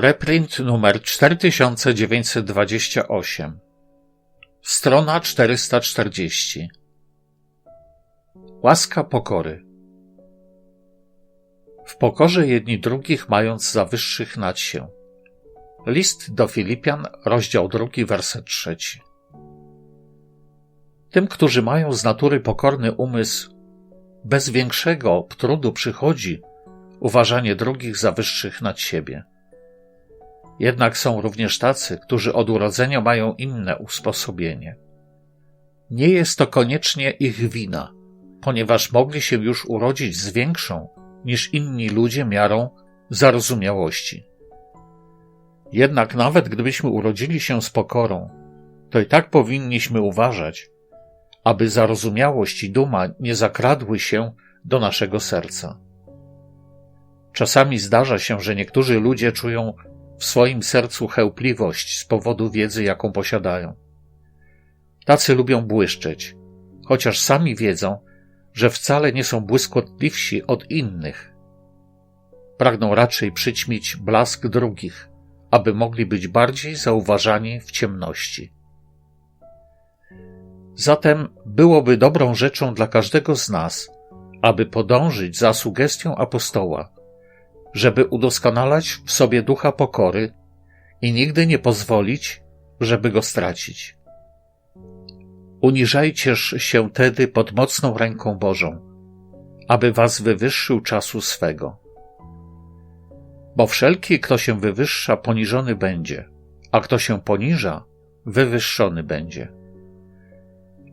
Reprint numer 4928 Strona 440 Łaska pokory W pokorze jedni drugich mając za wyższych nad się. List do Filipian, rozdział drugi, werset trzeci. Tym, którzy mają z natury pokorny umysł, bez większego trudu przychodzi uważanie drugich za wyższych nad siebie. Jednak są również tacy, którzy od urodzenia mają inne usposobienie. Nie jest to koniecznie ich wina, ponieważ mogli się już urodzić z większą niż inni ludzie miarą zarozumiałości. Jednak nawet gdybyśmy urodzili się z pokorą, to i tak powinniśmy uważać, aby zarozumiałość i duma nie zakradły się do naszego serca. Czasami zdarza się, że niektórzy ludzie czują w swoim sercu chełpliwość z powodu wiedzy, jaką posiadają. Tacy lubią błyszczeć, chociaż sami wiedzą, że wcale nie są błyskotliwsi od innych. Pragną raczej przyćmić blask drugich, aby mogli być bardziej zauważani w ciemności. Zatem byłoby dobrą rzeczą dla każdego z nas, aby podążyć za sugestią apostoła, żeby udoskonalać w sobie ducha pokory i nigdy nie pozwolić, żeby go stracić. Uniżajcież się tedy pod mocną ręką Bożą, aby was wywyższył czasu swego. Bo wszelki, kto się wywyższa, poniżony będzie, a kto się poniża, wywyższony będzie.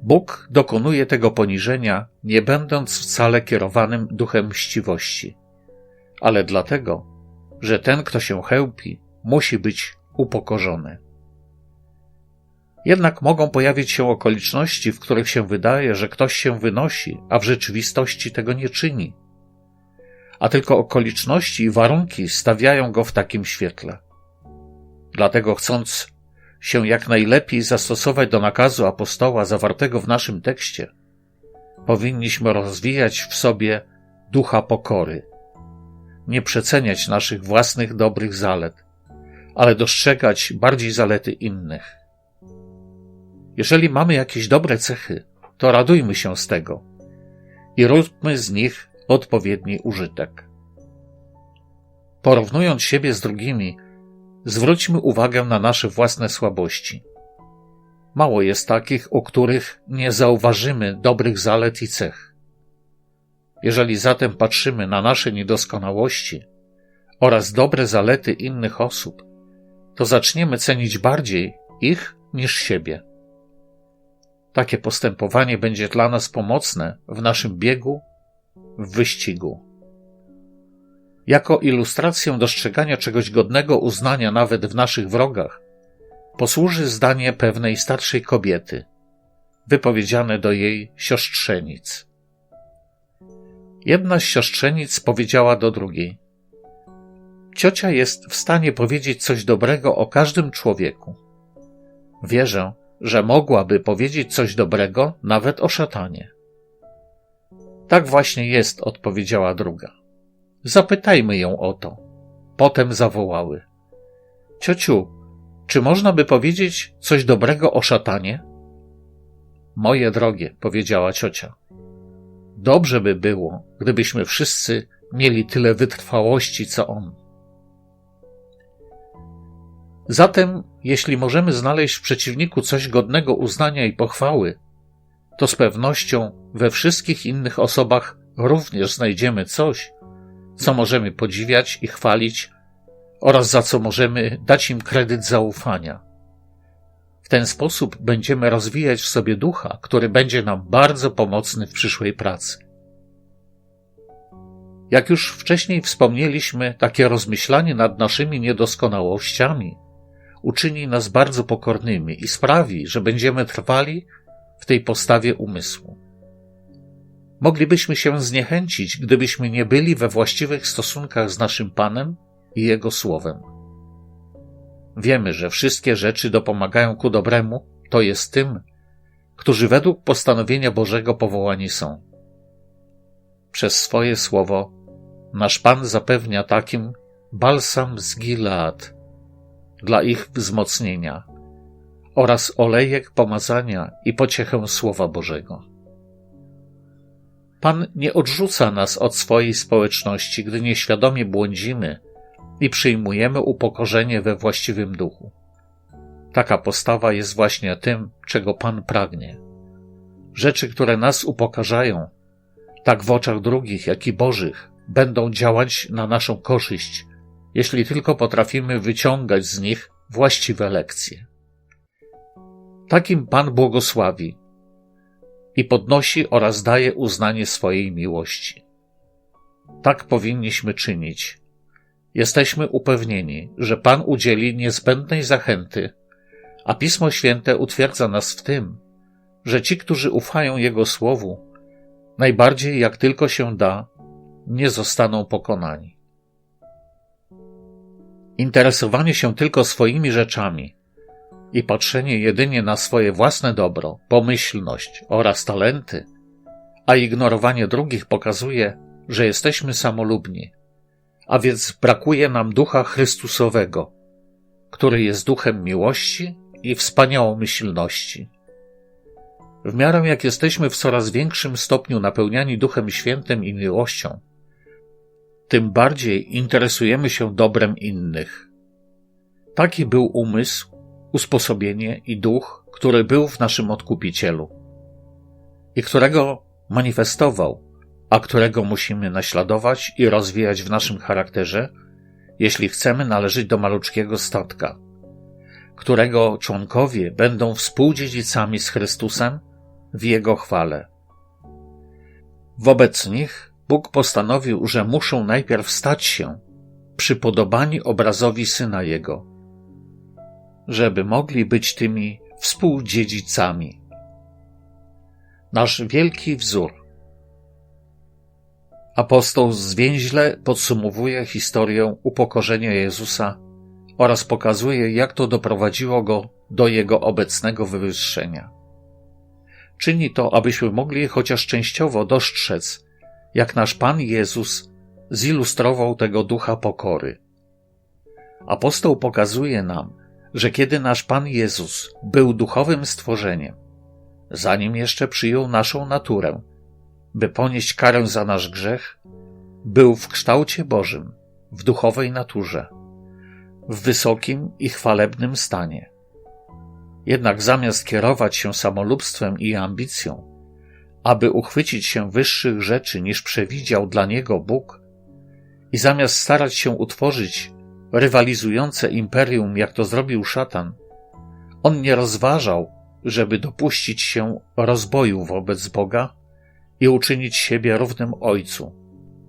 Bóg dokonuje tego poniżenia, nie będąc wcale kierowanym duchem mściwości, ale dlatego, że ten, kto się chełpi, musi być upokorzony. Jednak mogą pojawić się okoliczności, w których się wydaje, że ktoś się wynosi, a w rzeczywistości tego nie czyni. A tylko okoliczności i warunki stawiają go w takim świetle. Dlatego chcąc się jak najlepiej zastosować do nakazu apostoła zawartego w naszym tekście, powinniśmy rozwijać w sobie ducha pokory, nie przeceniać naszych własnych dobrych zalet, ale dostrzegać bardziej zalety innych. Jeżeli mamy jakieś dobre cechy, to radujmy się z tego i róbmy z nich odpowiedni użytek. Porównując siebie z drugimi, zwróćmy uwagę na nasze własne słabości. Mało jest takich, u których nie zauważymy dobrych zalet i cech. Jeżeli zatem patrzymy na nasze niedoskonałości oraz dobre zalety innych osób, to zaczniemy cenić bardziej ich niż siebie. Takie postępowanie będzie dla nas pomocne w naszym biegu, w wyścigu. Jako ilustrację dostrzegania czegoś godnego uznania nawet w naszych wrogach, posłuży zdanie pewnej starszej kobiety, wypowiedziane do jej siostrzenic. Jedna z siostrzenic powiedziała do drugiej: Ciocia jest w stanie powiedzieć coś dobrego o każdym człowieku. Wierzę, że mogłaby powiedzieć coś dobrego nawet o szatanie. Tak właśnie jest, odpowiedziała druga. Zapytajmy ją o to. Potem zawołały. Ciociu, czy można by powiedzieć coś dobrego o szatanie? Moje drogie, powiedziała ciocia. Dobrze by było, gdybyśmy wszyscy mieli tyle wytrwałości, co on. Zatem, jeśli możemy znaleźć w przeciwniku coś godnego uznania i pochwały, to z pewnością we wszystkich innych osobach również znajdziemy coś, co możemy podziwiać i chwalić oraz za co możemy dać im kredyt zaufania. Ten sposób będziemy rozwijać w sobie ducha, który będzie nam bardzo pomocny w przyszłej pracy. Jak już wcześniej wspomnieliśmy, takie rozmyślanie nad naszymi niedoskonałościami uczyni nas bardzo pokornymi i sprawi, że będziemy trwali w tej postawie umysłu. Moglibyśmy się zniechęcić, gdybyśmy nie byli we właściwych stosunkach z naszym Panem i Jego Słowem. Wiemy, że wszystkie rzeczy dopomagają ku dobremu, to jest tym, którzy według postanowienia Bożego powołani są. Przez swoje słowo nasz Pan zapewnia takim balsam z Gilead dla ich wzmocnienia oraz olejek pomazania i pociechę Słowa Bożego. Pan nie odrzuca nas od swojej społeczności, gdy nieświadomie błądzimy i przyjmujemy upokorzenie we właściwym duchu. Taka postawa jest właśnie tym, czego Pan pragnie. Rzeczy, które nas upokarzają, tak w oczach drugich, jak i Bożych, będą działać na naszą korzyść, jeśli tylko potrafimy wyciągać z nich właściwe lekcje. Takim Pan błogosławi i podnosi oraz daje uznanie swojej miłości. Tak powinniśmy czynić. Jesteśmy upewnieni, że Pan udzieli niezbędnej zachęty, a Pismo Święte utwierdza nas w tym, że ci, którzy ufają Jego Słowu, najbardziej jak tylko się da, nie zostaną pokonani. Interesowanie się tylko swoimi rzeczami i patrzenie jedynie na swoje własne dobro, pomyślność oraz talenty, a ignorowanie drugich pokazuje, że jesteśmy samolubni, a więc brakuje nam ducha Chrystusowego, który jest duchem miłości i wspaniałomyślności. W miarę jak jesteśmy w coraz większym stopniu napełniani Duchem Świętym i miłością, tym bardziej interesujemy się dobrem innych. Taki był umysł, usposobienie i duch, który był w naszym odkupicielu i którego manifestował, a którego musimy naśladować i rozwijać w naszym charakterze, jeśli chcemy należeć do maluczkiego statka, którego członkowie będą współdziedzicami z Chrystusem w Jego chwale. Wobec nich Bóg postanowił, że muszą najpierw stać się przypodobani obrazowi Syna Jego, żeby mogli być tymi współdziedzicami. Nasz wielki wzór. Apostoł zwięźle podsumowuje historię upokorzenia Jezusa oraz pokazuje, jak to doprowadziło go do jego obecnego wywyższenia. Czyni to, abyśmy mogli chociaż częściowo dostrzec, jak nasz Pan Jezus zilustrował tego ducha pokory. Apostoł pokazuje nam, że kiedy nasz Pan Jezus był duchowym stworzeniem, zanim jeszcze przyjął naszą naturę, by ponieść karę za nasz grzech, był w kształcie Bożym, w duchowej naturze, w wysokim i chwalebnym stanie. Jednak zamiast kierować się samolubstwem i ambicją, aby uchwycić się wyższych rzeczy niż przewidział dla niego Bóg, i zamiast starać się utworzyć rywalizujące imperium, jak to zrobił szatan, on nie rozważał, żeby dopuścić się rozboju wobec Boga i uczynić siebie równym Ojcu,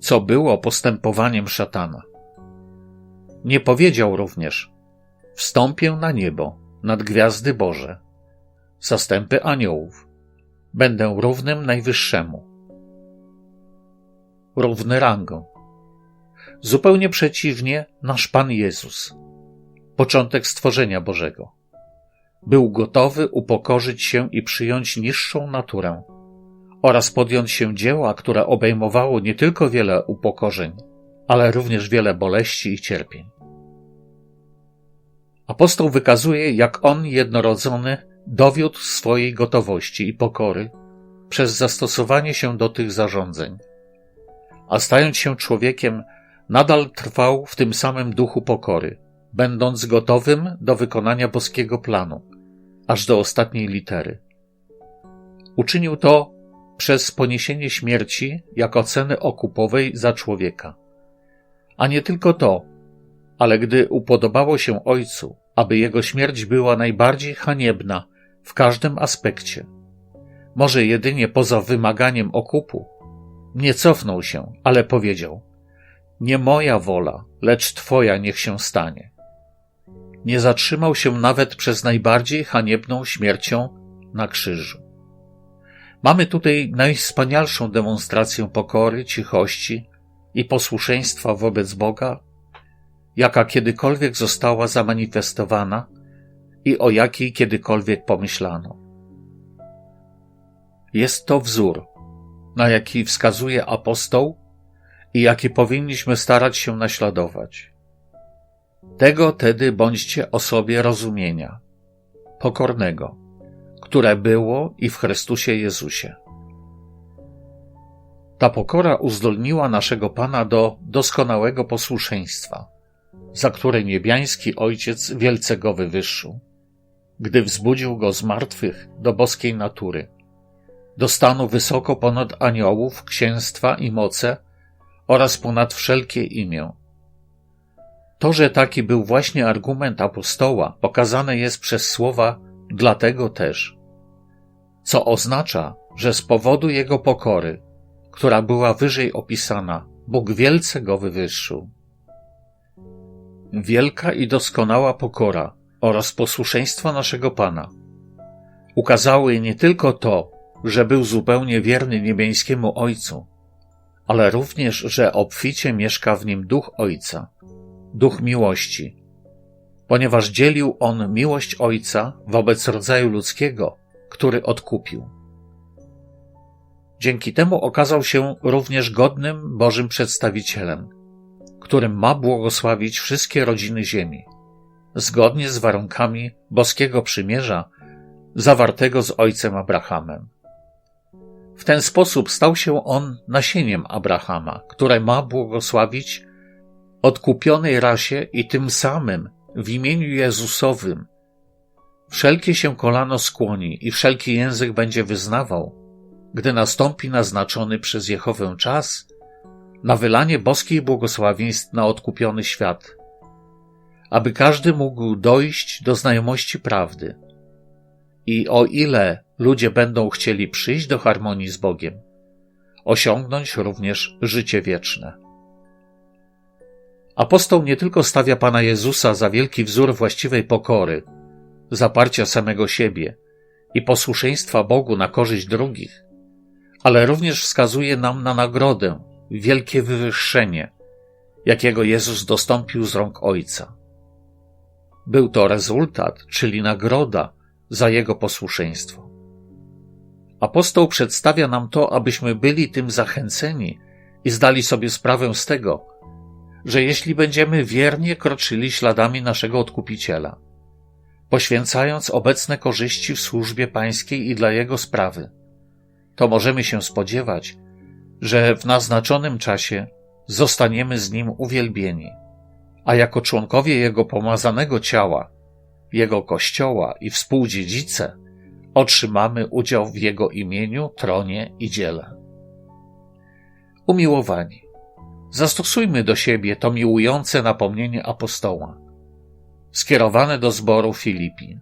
co było postępowaniem szatana. Nie powiedział również: Wstąpię na niebo, nad gwiazdy Boże, zastępy aniołów, będę równym Najwyższemu. Równy rangą. Zupełnie przeciwnie, nasz Pan Jezus, początek stworzenia Bożego, był gotowy upokorzyć się i przyjąć niższą naturę oraz podjąć się dzieła, które obejmowało nie tylko wiele upokorzeń, ale również wiele boleści i cierpień. Apostoł wykazuje, jak on jednorodzony dowiódł swojej gotowości i pokory przez zastosowanie się do tych zarządzeń, a stając się człowiekiem, nadal trwał w tym samym duchu pokory, będąc gotowym do wykonania boskiego planu, aż do ostatniej litery. Uczynił to przez poniesienie śmierci jako ceny okupowej za człowieka. A nie tylko to, ale gdy upodobało się Ojcu, aby jego śmierć była najbardziej haniebna w każdym aspekcie, może jedynie poza wymaganiem okupu, nie cofnął się, ale powiedział: Nie moja wola, lecz Twoja niech się stanie. Nie zatrzymał się nawet przez najbardziej haniebną śmiercią na krzyżu. Mamy tutaj najwspanialszą demonstrację pokory, cichości i posłuszeństwa wobec Boga jaka kiedykolwiek została zamanifestowana i o jakiej kiedykolwiek pomyślano. Jest to wzór, na jaki wskazuje apostoł i jaki powinniśmy starać się naśladować. Tego tedy bądźcie osobie rozumienia, pokornego, które było i w Chrystusie Jezusie. Ta pokora uzdolniła naszego Pana do doskonałego posłuszeństwa, za które niebiański Ojciec wielce go wywyższył, gdy wzbudził go z martwych do boskiej natury, do stanu wysoko ponad aniołów, księstwa i moce oraz ponad wszelkie imię. To, że taki był właśnie argument apostoła, pokazane jest przez słowa dlatego też, co oznacza, że z powodu jego pokory która była wyżej opisana, Bóg wielce go wywyższył. Wielka i doskonała pokora oraz posłuszeństwo naszego Pana ukazały nie tylko to, że był zupełnie wierny niebiańskiemu Ojcu, ale również, że obficie mieszka w nim duch Ojca, duch miłości, ponieważ dzielił on miłość Ojca wobec rodzaju ludzkiego, który odkupił. Dzięki temu okazał się również godnym Bożym przedstawicielem, którym ma błogosławić wszystkie rodziny ziemi, zgodnie z warunkami boskiego przymierza zawartego z ojcem Abrahamem. W ten sposób stał się on nasieniem Abrahama, które ma błogosławić odkupionej rasie i tym samym w imieniu Jezusowym wszelkie się kolano skłoni i wszelki język będzie wyznawał, gdy nastąpi naznaczony przez Jehowę czas na wylanie boskiej błogosławieństw na odkupiony świat, aby każdy mógł dojść do znajomości prawdy. I o ile ludzie będą chcieli przyjść do harmonii z Bogiem, osiągnąć również życie wieczne. Apostoł nie tylko stawia Pana Jezusa za wielki wzór właściwej pokory, zaparcia samego siebie i posłuszeństwa Bogu na korzyść drugich, ale również wskazuje nam na nagrodę, wielkie wywyższenie, jakiego Jezus dostąpił z rąk Ojca. Był to rezultat, czyli nagroda za Jego posłuszeństwo. Apostoł przedstawia nam to, abyśmy byli tym zachęceni i zdali sobie sprawę z tego, że jeśli będziemy wiernie kroczyli śladami naszego Odkupiciela, poświęcając obecne korzyści w służbie pańskiej i dla Jego sprawy, to możemy się spodziewać, że w naznaczonym czasie zostaniemy z Nim uwielbieni, a jako członkowie Jego pomazanego ciała, Jego Kościoła i współdziedzice otrzymamy udział w Jego imieniu, tronie i dziele. Umiłowani, zastosujmy do siebie to miłujące napomnienie apostoła, skierowane do zboru Filipi,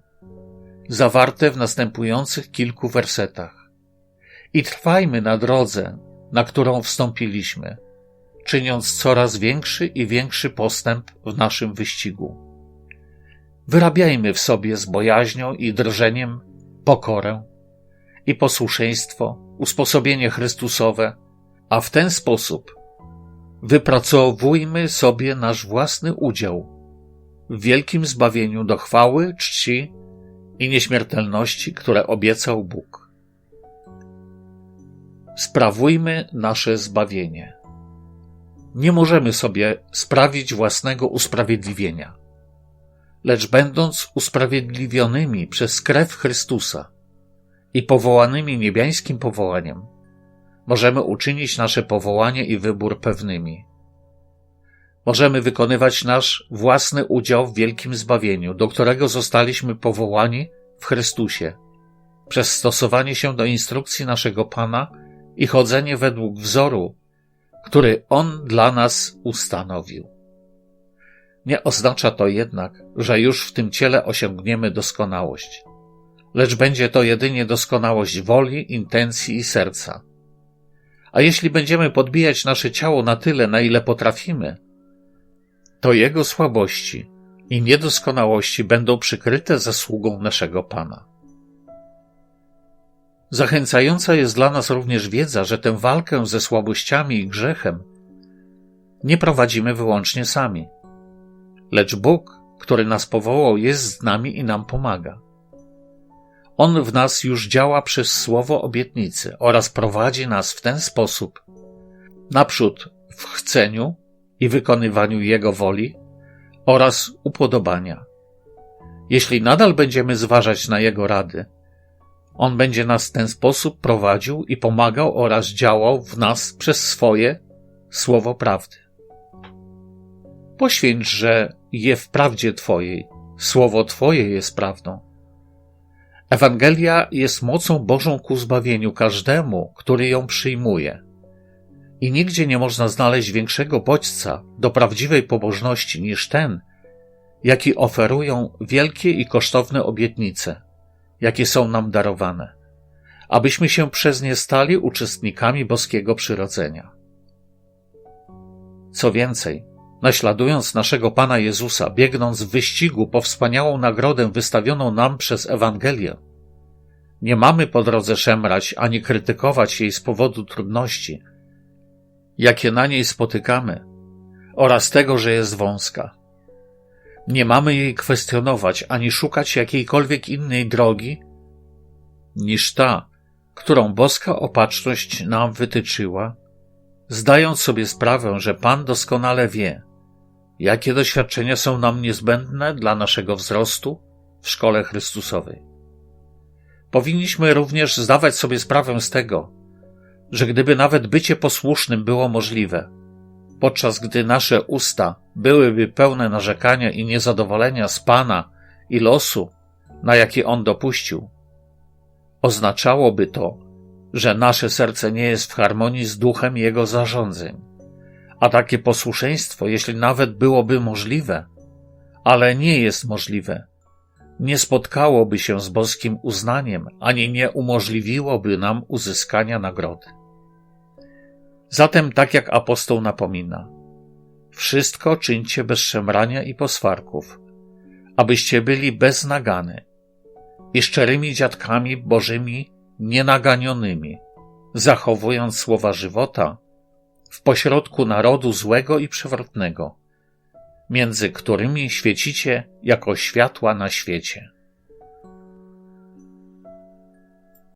zawarte w następujących kilku wersetach i trwajmy na drodze, na którą wstąpiliśmy, czyniąc coraz większy i większy postęp w naszym wyścigu. Wyrabiajmy w sobie z bojaźnią i drżeniem pokorę i posłuszeństwo, usposobienie Chrystusowe, a w ten sposób wypracowujmy sobie nasz własny udział w wielkim zbawieniu do chwały, czci i nieśmiertelności, które obiecał Bóg sprawujmy nasze zbawienie. Nie możemy sobie sprawić własnego usprawiedliwienia, lecz będąc usprawiedliwionymi przez krew Chrystusa i powołanymi niebiańskim powołaniem, możemy uczynić nasze powołanie i wybór pewnymi. Możemy wykonywać nasz własny udział w wielkim zbawieniu, do którego zostaliśmy powołani w Chrystusie, przez stosowanie się do instrukcji naszego Pana i chodzenie według wzoru, który On dla nas ustanowił. Nie oznacza to jednak, że już w tym ciele osiągniemy doskonałość, lecz będzie to jedynie doskonałość woli, intencji i serca. A jeśli będziemy podbijać nasze ciało na tyle, na ile potrafimy, to jego słabości i niedoskonałości będą przykryte zasługą naszego Pana. Zachęcająca jest dla nas również wiedza, że tę walkę ze słabościami i grzechem nie prowadzimy wyłącznie sami, lecz Bóg, który nas powołał, jest z nami i nam pomaga. On w nas już działa przez słowo obietnicy oraz prowadzi nas w ten sposób naprzód w chceniu i wykonywaniu Jego woli oraz upodobania. Jeśli nadal będziemy zważać na Jego rady, On będzie nas w ten sposób prowadził i pomagał oraz działał w nas przez swoje słowo prawdy. Poświęć, że je w prawdzie Twojej, słowo Twoje jest prawdą. Ewangelia jest mocą Bożą ku zbawieniu każdemu, który ją przyjmuje. I nigdzie nie można znaleźć większego bodźca do prawdziwej pobożności niż ten, jaki oferują wielkie i kosztowne obietnice, jakie są nam darowane, abyśmy się przez nie stali uczestnikami boskiego przyrodzenia. Co więcej, naśladując naszego Pana Jezusa, biegnąc w wyścigu po wspaniałą nagrodę wystawioną nam przez Ewangelię, nie mamy po drodze szemrać ani krytykować jej z powodu trudności, jakie na niej spotykamy, oraz tego, że jest wąska. Nie mamy jej kwestionować ani szukać jakiejkolwiek innej drogi niż ta, którą boska opatrzność nam wytyczyła, zdając sobie sprawę, że Pan doskonale wie, jakie doświadczenia są nam niezbędne dla naszego wzrostu w szkole Chrystusowej. Powinniśmy również zdawać sobie sprawę z tego, że gdyby nawet bycie posłusznym było możliwe, podczas gdy nasze usta byłyby pełne narzekania i niezadowolenia z Pana i losu, na jaki On dopuścił, oznaczałoby to, że nasze serce nie jest w harmonii z duchem Jego zarządzeń. A takie posłuszeństwo, jeśli nawet byłoby możliwe, ale nie jest możliwe, nie spotkałoby się z boskim uznaniem, ani nie umożliwiłoby nam uzyskania nagrody. Zatem, tak jak apostoł napomina, wszystko czyńcie bez szemrania i poswarków, abyście byli bez nagany i szczerymi dziadkami bożymi nienaganionymi, zachowując słowa żywota w pośrodku narodu złego i przewrotnego, między którymi świecicie jako światła na świecie.